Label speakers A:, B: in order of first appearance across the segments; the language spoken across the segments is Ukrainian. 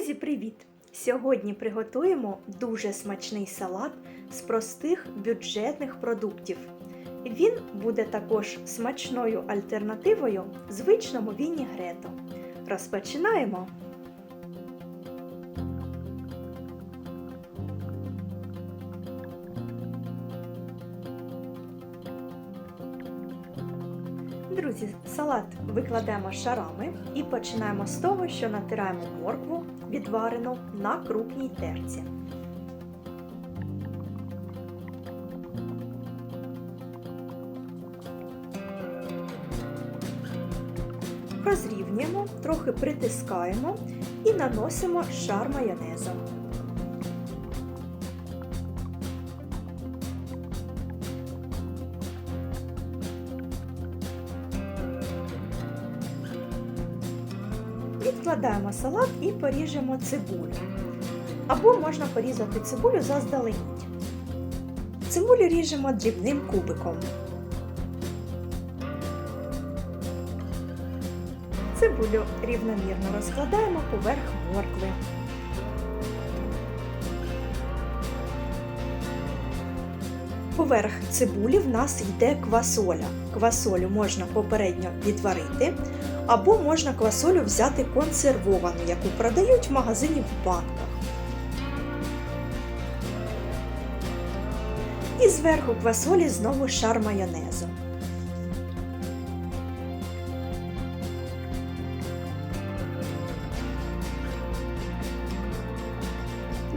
A: Друзі, привіт! Сьогодні приготуємо дуже смачний салат з простих бюджетних продуктів. Він буде також смачною альтернативою звичному вінігрету. Розпочинаємо! Друзі, салат викладаємо шарами і починаємо з того, що натираємо моркву відварену на крупній терці. Розрівнюємо, трохи притискаємо і наносимо шар майонезу. Відкладаємо салат і поріжемо цибулю. Або можна порізати цибулю заздалегідь. Цибулю ріжемо дрібним кубиком. Цибулю рівномірно розкладаємо поверх моркви. Поверх цибулі в нас йде квасоля. Квасолю можна попередньо відварити, або можна квасолю взяти консервовану, яку продають в магазині в банках. І зверху квасолі знову шар майонезу.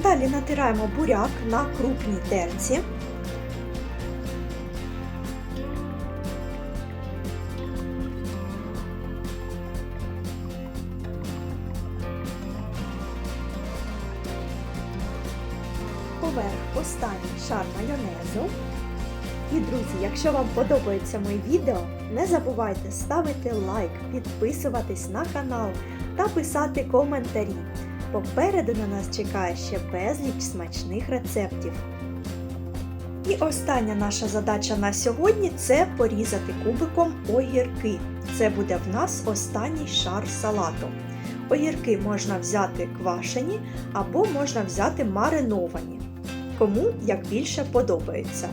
A: Далі натираємо буряк на крупній терці. Поверх останній шар майонезу. І, друзі, якщо вам подобається моє відео, не забувайте ставити лайк, підписуватись на канал та писати коментарі. Попереду на нас чекає ще безліч смачних рецептів. І остання наша задача на сьогодні це порізати кубиком огірки. Це буде в нас останній шар салату. Огірки можна взяти квашені або можна взяти мариновані. Кому як більше подобається.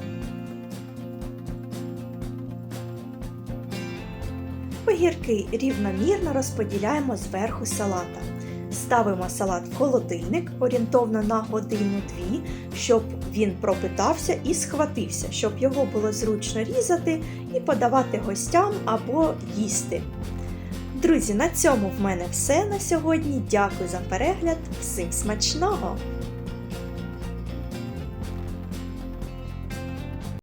A: Огірки рівномірно розподіляємо зверху салата. Ставимо салат в холодильник орієнтовно на годину-дві, щоб він пропитався і схватився, щоб його було зручно різати і подавати гостям або їсти. Друзі, на цьому в мене все на сьогодні. Дякую за перегляд. Всім смачного!